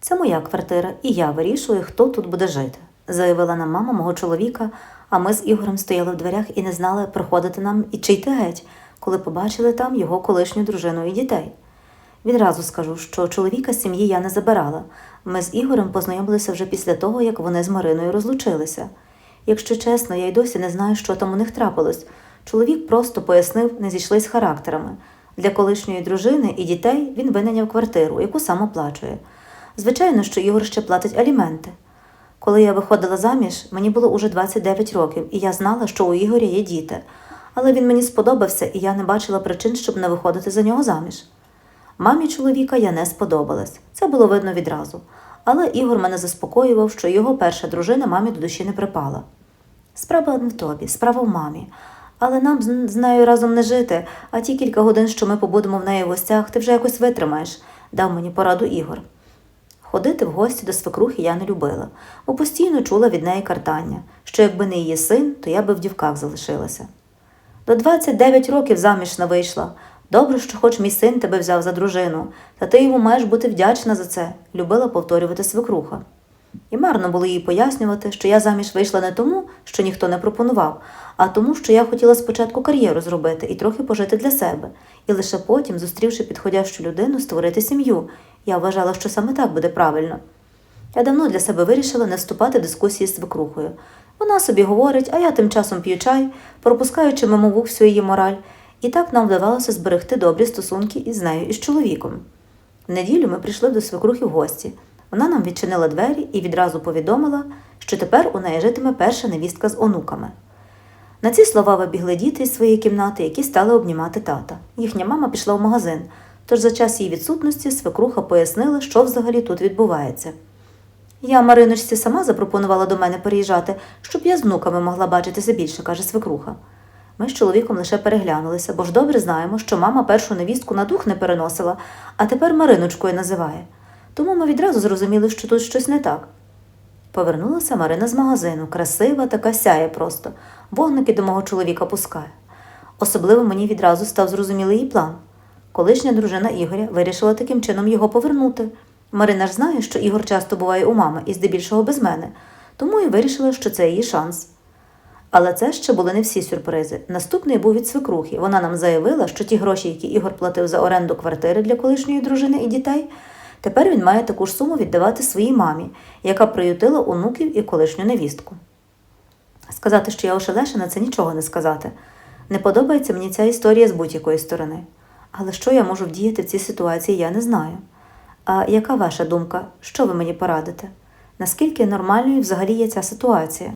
Це моя квартира, і я вирішую, хто тут буде жити, заявила нам мама мого чоловіка, а ми з Ігорем стояли в дверях і не знали, приходити нам і чи йти геть, коли побачили там його колишню дружину і дітей. Відразу скажу, що чоловіка з сім'ї я не забирала. Ми з Ігорем познайомилися вже після того, як вони з Мариною розлучилися. Якщо чесно, я й досі не знаю, що там у них трапилось. Чоловік просто пояснив, не зійшлись характерами. Для колишньої дружини і дітей він винайняв квартиру, яку сам оплачує. Звичайно, що Ігор ще платить аліменти. Коли я виходила заміж, мені було уже 29 років, і я знала, що у Ігоря є діти. Але він мені сподобався, і я не бачила причин, щоб не виходити за нього заміж. Мамі чоловіка я не сподобалась. Це було видно відразу. Але Ігор мене заспокоював, що його перша дружина мамі до душі не припала. Справа не в тобі, справа в мамі. Але нам з нею разом не жити, а ті кілька годин, що ми побудемо в неї в гостях, ти вже якось витримаєш, дав мені пораду Ігор. Ходити в гості до свекрухи я не любила, бо постійно чула від неї картання, що якби не її син, то я би в дівках залишилася. До 29 років заміж не вийшла. Добре, що хоч мій син тебе взяв за дружину, та ти йому маєш бути вдячна за це, любила повторювати свекруха. І марно було їй пояснювати, що я заміж вийшла не тому, що ніхто не пропонував, а тому, що я хотіла спочатку кар'єру зробити і трохи пожити для себе, і лише потім, зустрівши підходящу людину, створити сім'ю. Я вважала, що саме так буде правильно. Я давно для себе вирішила не вступати в дискусії з свекрухою. Вона собі говорить, а я тим часом п'ю чай, пропускаючи мимо вух всю її мораль, і так нам вдавалося зберегти добрі стосунки із нею і з чоловіком. В неділю ми прийшли до свекрухи в гості. Вона нам відчинила двері і відразу повідомила, що тепер у неї житиме перша невістка з онуками. На ці слова вибігли діти із своєї кімнати, які стали обнімати тата. Їхня мама пішла в магазин, тож за час її відсутності свекруха пояснила, що взагалі тут відбувається. Я Мариночці сама запропонувала до мене переїжджати, щоб я з внуками могла бачитися більше, каже свекруха. Ми з чоловіком лише переглянулися, бо ж добре знаємо, що мама першу невістку на дух не переносила, а тепер Мариночкою називає. Тому ми відразу зрозуміли, що тут щось не так. Повернулася Марина з магазину, красива, така сяє просто, вогники до мого чоловіка пускає. Особливо мені відразу став зрозумілий її план. Колишня дружина Ігоря вирішила таким чином його повернути. Марина ж знає, що Ігор часто буває у мами і здебільшого без мене, тому і вирішила, що це її шанс. Але це ще були не всі сюрпризи. Наступний був від свекрухи. Вона нам заявила, що ті гроші, які Ігор платив за оренду квартири для колишньої дружини і дітей, тепер він має таку ж суму віддавати своїй мамі, яка приютила онуків і колишню невістку. Сказати, що я ошелешена, це нічого не сказати. Не подобається мені ця історія з будь-якої сторони. Але що я можу вдіяти в цій ситуації, я не знаю. А яка ваша думка? Що ви мені порадите? Наскільки нормальною взагалі є ця ситуація?